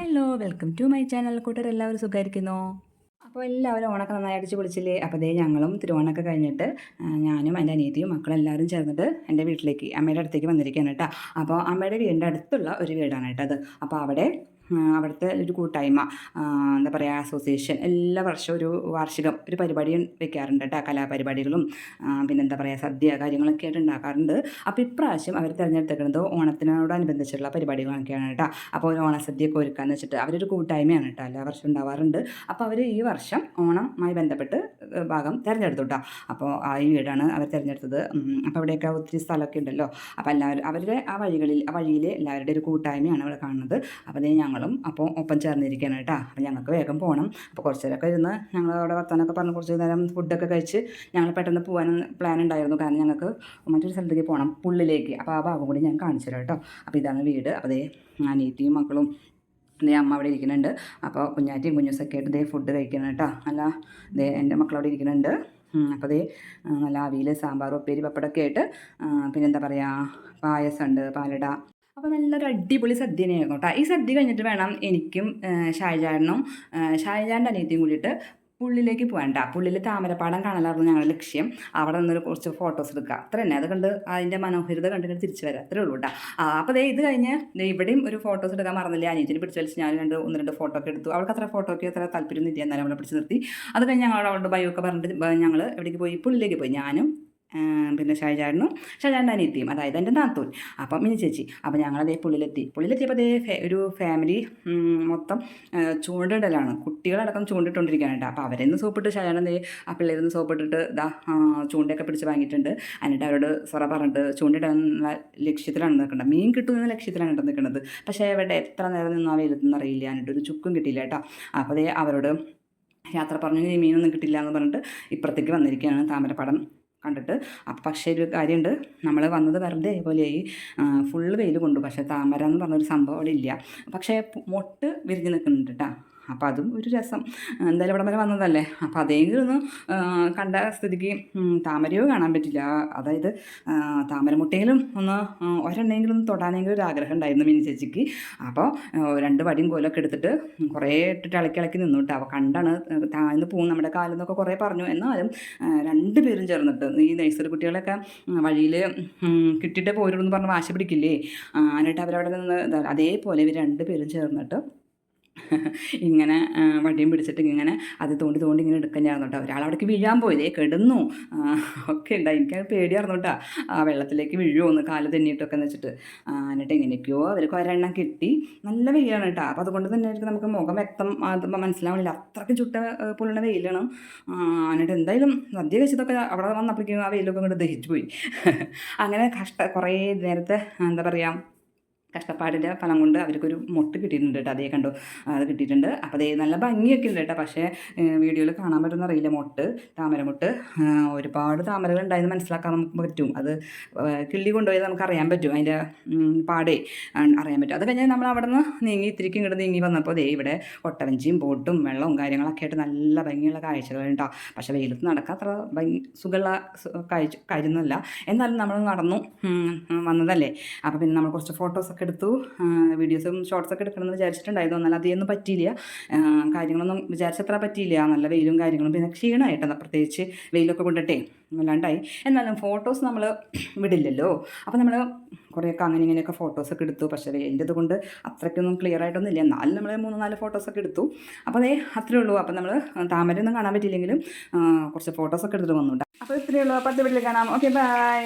Hello welcome to my channel കൂട്ടർ എല്ലാവരും സുഖമായിരിക്കുന്നു അപ്പോൾ എല്ലാവരും ഓണൊക്കെ നന്നായി അടിച്ച് പൊളിച്ചില്ലേ? അപ്പോൾ അതേ ഞങ്ങളും തിരുവോണമൊക്കെ കഴിഞ്ഞിട്ട് ഞാനും എന്റെ അനിയത്തിയും മക്കളും എല്ലാവരും ചേർന്നിട്ട് എന്റെ വീട്ടിലേക്ക് അമ്മയുടെ അടുത്തേക്ക് വന്നിരിക്കുകയാണ് കേട്ടോ. അപ്പോൾ അമ്മയുടെ വീടിന്റെ അടുത്തുള്ള ഒരു വീടാണ് കേട്ടോ അത്. അപ്പോൾ അവിടെ അവിടുത്തെ ഒരു കൂട്ടായ്മ എന്താ പറയുക അസോസിയേഷൻ എല്ലാ വർഷവും ഒരു വാർഷികം ഒരു പരിപാടി വെക്കാറുണ്ട് കേട്ടോ കലാപരിപാടികളും പിന്നെ എന്താ പറയുക സദ്യ കാര്യങ്ങളൊക്കെ ആയിട്ട് ഉണ്ടാക്കാറുണ്ട്. അപ്പോൾ ഇപ്രാവശ്യം അവർ തിരഞ്ഞെടുത്തേക്കുന്നത് ഓണത്തിനോടനുബന്ധിച്ചുള്ള പരിപാടികളൊക്കെയാണ് കേട്ടോ അപ്പോൾ ഒരു ഓണസദ്യയൊക്കെ ഒരുക്കാന്ന് വെച്ചിട്ട് അവരൊരു കൂട്ടായ്മയാണ് കേട്ടോ എല്ലാ വർഷവും ഉണ്ടാവാറുണ്ട്. അപ്പോൾ അവർ ഈ വർഷം ഓണമായി ബന്ധപ്പെട്ട് ഭാഗം തിരഞ്ഞെടുത്തു കേട്ടോ അപ്പോൾ ആ ഈ വീടാണ് അവർ തിരഞ്ഞെടുത്തത്. അപ്പോൾ അവിടെയൊക്കെ ഒത്തിരി സ്ഥലമൊക്കെ ഉണ്ടല്ലോ. അപ്പോൾ എല്ലാവരും അവരുടെ ആ വഴികളിൽ ആ വഴിയിൽ എല്ലാവരുടെ ഒരു കൂട്ടായ്മയാണ് അവിടെ കാണുന്നത്. അപ്പോൾ അതേ ഞങ്ങളും അപ്പോൾ ഒപ്പം ചേർന്നിരിക്കുകയാണ് കേട്ടോ. അപ്പോൾ ഞങ്ങൾക്ക് വേഗം പോകണം. അപ്പോൾ കുറച്ച് നേരമൊക്കെ ഇരുന്ന് ഞങ്ങൾ അവിടെ വർത്താനൊക്കെ പറഞ്ഞ് കുറച്ച് നേരം ഫുഡൊക്കെ കഴിച്ച് ഞങ്ങൾ പെട്ടെന്ന് പോകാൻ പ്ലാൻ ഉണ്ടായിരുന്നു. കാരണം ഞങ്ങൾക്ക് മറ്റൊരു സ്ഥലത്തേക്ക് പോകണം പുള്ളിലേക്ക്. അപ്പോൾ ആ ഭാഗം കൂടി ഞാൻ കാണിച്ചു തരാം കേട്ടോ. അപ്പോൾ ഇതാണ് വീട്. അപ്പോൾ അതേ അനിയത്തിയും മക്കളും ദേ അമ്മ അവിടെ ഇരിക്കുന്നുണ്ട്. അപ്പോൾ കുഞ്ഞാറ്റിയും കുഞ്ഞുസൊക്കെ ആയിട്ട് ദേ ഫുഡ് കഴിക്കണം കേട്ടോ. അല്ല ദേ എന്റെ മക്കളവിടെ ഇരിക്കുന്നുണ്ട്. അപ്പോൾ ദേ നല്ല അവിയൽ സാമ്പാർ ഉപ്പേരി പപ്പടമൊക്കെ ആയിട്ട് പിന്നെന്താ പറയുക പായസമുണ്ട് പാലട. അപ്പോൾ നല്ലൊരു അടിപൊളി സദ്യ തന്നെയായിരുന്നു കേട്ടോ ഈ സദ്യ കഴിഞ്ഞിട്ട് വേണം എനിക്കും ഷാജാനും ഷാജാന്റെ അനിയത്തിയും കൂടിയിട്ട് പുള്ളിലേക്ക് പോകണ്ട പുള്ളിൽ താമരപ്പാടം കാണലായിരുന്നു ഞങ്ങളുടെ ലക്ഷ്യം. അവിടെ നിന്നൊരു കുറച്ച് ഫോട്ടോസ് എടുക്കുക അത്ര തന്നെ. അത് കണ്ട് അതിന്റെ മനോഹരിത കണ്ടിട്ട് തിരിച്ചു വരാം. അത്രേ ഉള്ളൂ കേട്ടോ അപ്പോൾ ദേ ഇത് കഴിഞ്ഞ് ഇവിടെയും ഒരു ഫോട്ടോസ് എടുക്കാൻ മറന്നില്ല? അനിയത്തിന് പിടിച്ച് വലിച്ച് ഞാൻ രണ്ട് ഒന്ന് രണ്ട് ഫോട്ടോ ഒക്കെ എടുത്തു. അവൾക്ക് അത്ര ഫോട്ടോയ്ക്ക് അത്ര താല്പര്യം ഇല്ല എന്നാലും അവളെ പിടിച്ച് നിർത്തി. അത് കഴിഞ്ഞ് ഞങ്ങൾ അവളുടെ ബയോ ഒക്കെ പറഞ്ഞിട്ട് ഞങ്ങൾ എവിടേക്ക് പോയി? പുള്ളിലേക്ക് പോയി. ഞാനും പിന്നെ ഷാജാടനും ഷാജാന്റെ അനിയത്തിയും അതായത് എന്റെ നാത്തൂൻ. അപ്പം മിനി ചേച്ചി അപ്പം ഞങ്ങളതേ പുള്ളിലെത്തി പുള്ളിലെത്തിയപ്പോൾ അതേ ഒരു ഫാമിലി മൊത്തം ചൂണ്ടിടലാണ്. കുട്ടികളടക്കം ചൂണ്ടിട്ടുകൊണ്ടിരിക്കാനുണ്ട് അപ്പോൾ അവരെ നിന്ന് സോപ്പിട്ട് ദേ ആ പിള്ളേരിൽ നിന്ന് സോപ്പിട്ടിട്ട് ഇതാ ചൂണ്ടയൊക്കെ പിടിച്ച് വാങ്ങിയിട്ടുണ്ട്. എന്നിട്ട് അവരോട് സൊറ പറഞ്ഞിട്ട് ചൂണ്ടിടാനുള്ള ലക്ഷ്യത്തിലാണ് നിൽക്കേണ്ടത്. മീൻ കിട്ടുന്ന ലക്ഷ്യത്തിലാണ് കേട്ടോ നിൽക്കുന്നത് പക്ഷേ അവിടെ എത്ര നേരം നിന്നും വെയിലെത്തുന്ന അറിയില്ല. എന്നിട്ട് ഒരു ചുക്കും കിട്ടിയില്ല കേട്ടോ. അപ്പോൾ അതേ അവരോട് യാത്ര പറഞ്ഞു "ഇനി മീനൊന്നും കിട്ടില്ല എന്ന് പറഞ്ഞിട്ട് ഇപ്പുറത്തേക്ക് വന്നിരിക്കുകയാണ് താമരപ്പടം. കണ്ടിട്ട്. അപ്പം പക്ഷേ ഒരു കാര്യമുണ്ട് നമ്മൾ വന്നത് വെറുതെ പോലെയായി ഫുള്ള് വെയിൽ കൊണ്ടു. പക്ഷേ താമര എന്ന് പറഞ്ഞൊരു സംഭവം അവിടെ ഇല്ല. പക്ഷേ മൊട്ട് വിരിഞ്ഞ് നിൽക്കുന്നുണ്ട് കേട്ടോ അപ്പം അതും ഒരു രസം. എന്തായാലും ഇവിടെ വരെ വന്നതല്ലേ? അപ്പോൾ അതെങ്കിലും ഒന്ന് കണ്ട സ്ഥിതിക്ക് താമരയോ കാണാൻ പറ്റില്ല. അതായത് താമരമുട്ടയിലും ഒന്ന് ഒരെണ്ണെങ്കിലും ഒന്ന് തൊടാനെങ്കിലും ഒരു ആഗ്രഹം ഉണ്ടായിരുന്നു മിനി ചേച്ചിക്ക്. അപ്പോൾ രണ്ട് വടിയും കോലൊക്കെ എടുത്തിട്ട് കുറേ ഇട്ടിട്ട് ഇളക്കി ഇളക്കി നിന്നു കേട്ടോ. അപ്പോൾ കണ്ടാണ് താഴ്ന്ന് പോകും നമ്മുടെ കാലിൽ നിന്നൊക്കെ കുറേ പറഞ്ഞു. എന്നാലും രണ്ട് പേരും ചേർന്നിട്ട് ഈ നഴ്സറി കുട്ടികളൊക്കെ വഴിയിൽ കിട്ടിയിട്ടേ പോരുള്ളൂ എന്ന് പറഞ്ഞ് വാശി പിടിക്കില്ലേ? എന്നിട്ട് അവരവിടെ നിന്ന് അതേപോലെ ഇവർ രണ്ട് പേരും ചേർന്നിട്ട് ഇങ്ങനെ വടിയും പിടിച്ചിട്ട് ഇങ്ങനെ അത് തോണ്ടി തോണ്ടി ഇങ്ങനെ എടുക്കണ്ടായിരുന്നു ഒരാൾ അവിടേക്ക് വീഴാൻ പോയതേ കിടന്നു. ഒക്കെ ഉണ്ടായി. എനിക്ക് കേട്ടോ. ആ വെള്ളത്തിലേക്ക് വീഴുമോ ഒന്ന് കാൽ തെന്നിയിട്ടൊക്കെ എന്ന് വെച്ചിട്ട്. എന്നിട്ട് എങ്ങനെയൊക്കെയോ അവർക്ക് ഒരെണ്ണം കിട്ടി. നല്ല വെയിലാണ് കേട്ടോ. അപ്പോൾ അതുകൊണ്ട് തന്നെ ആയിരിക്കും നമുക്ക് മുഖം വ്യക്തം അത് മനസ്സിലാവണില്ല. അത്രയ്ക്ക് ചുട്ട പോലുള്ള വെയിലാണ്. എന്നിട്ട് എന്തായാലും സദ്യ കഴിച്ചതൊക്കെ അവിടെ വന്നപ്പോഴേക്കും ആ വെയിലൊക്കെ അങ്ങോട്ട് ദഹിച്ചു പോയി അങ്ങനെ കഷ്ട കുറേ നേരത്തെ എന്താ പറയുക കഷ്ടപ്പാടിന്റെ ഫലം കൊണ്ട് അവർക്കൊരു മൊട്ട് കിട്ടിയിട്ടുണ്ട് കേട്ടോ. അതേ കണ്ടു? അത് കിട്ടിയിട്ടുണ്ട്. അപ്പോൾ അതേ നല്ല ഭംഗിയൊക്കെ ഉണ്ട് കേട്ടോ. പക്ഷേ വീഡിയോയിൽ കാണാൻ പറ്റുന്ന അറിയില്ല. മൊട്ട് താമരമൊട്ട് ഒരുപാട് താമരകൾ ഉണ്ടായെന്ന് മനസ്സിലാക്കാൻ നമുക്ക് പറ്റും. അത് കിള്ളി കൊണ്ടുപോയത് നമുക്ക് അറിയാൻ പറ്റും. അതിന്റെ പാടേ അറിയാൻ പറ്റും. അത് കഴിഞ്ഞാൽ നമ്മൾ അവിടെ നിന്ന് നീങ്ങി ഇത്തിരിക്ക് ഇങ്ങോട്ട് നീങ്ങി വന്നപ്പോൾ ദേ ഇവിടെ ഒട്ടവഞ്ചിയും ബോട്ടും വെള്ളവും കാര്യങ്ങളൊക്കെ ആയിട്ട് നല്ല ഭംഗിയുള്ള കാഴ്ചകളുണ്ടോ പക്ഷേ വെയിലത്ത് നടക്കാൻ അത്ര ഭംഗി സുഖമുള്ള കാഴ്ച കാര്യമൊന്നുമല്ല. എന്നാലും നമ്മൾ നടന്നു വന്നതല്ലേ? അപ്പോൾ പിന്നെ നമ്മൾ കുറച്ച് ഫോട്ടോസൊക്കെ എടുത്തു. വീഡിയോസും ഷോർട്സൊക്കെ എടുക്കണമെന്ന് വിചാരിച്ചിട്ടുണ്ടായിരുന്നു. എന്നാൽ അതിയൊന്നും പറ്റിയില്ല. കാര്യങ്ങളൊന്നും വിചാരിച്ചത്ര പറ്റിയില്ല. നല്ല വെയിലും കാര്യങ്ങളും. പിന്നെ ക്ഷീണമായിട്ടാണ് പ്രത്യേകിച്ച് വെയിലൊക്കെ കൊണ്ടിട്ടേ വല്ലാണ്ടായി. എന്നാലും ഫോട്ടോസ് നമ്മൾ വിടില്ലല്ലോ. അപ്പോൾ നമ്മൾ കുറേയൊക്കെ അങ്ങനെ ഇങ്ങനെയൊക്കെ ഫോട്ടോസൊക്കെ എടുത്തു. പക്ഷേ വെയിലിന്റെ കൊണ്ട് അത്രയ്ക്കൊന്നും ക്ലിയർ ആയിട്ടൊന്നും ഇല്ല. എന്നാലും നമ്മൾ മൂന്ന് നാല് ഫോട്ടോസൊക്കെ എടുത്തു. അപ്പോൾ അതേ അത്രേ ഉള്ളൂ. അപ്പോൾ നമ്മൾ താമരയൊന്നും കാണാൻ പറ്റിയില്ലെങ്കിലും കുറച്ച് ഫോട്ടോസൊക്കെ എടുത്തിട്ട് വന്നു അപ്പോൾ ഇത്രയേ ഉള്ളൂ. അപ്പോൾ അത് വീട്ടിൽ കാണാം. Okay bye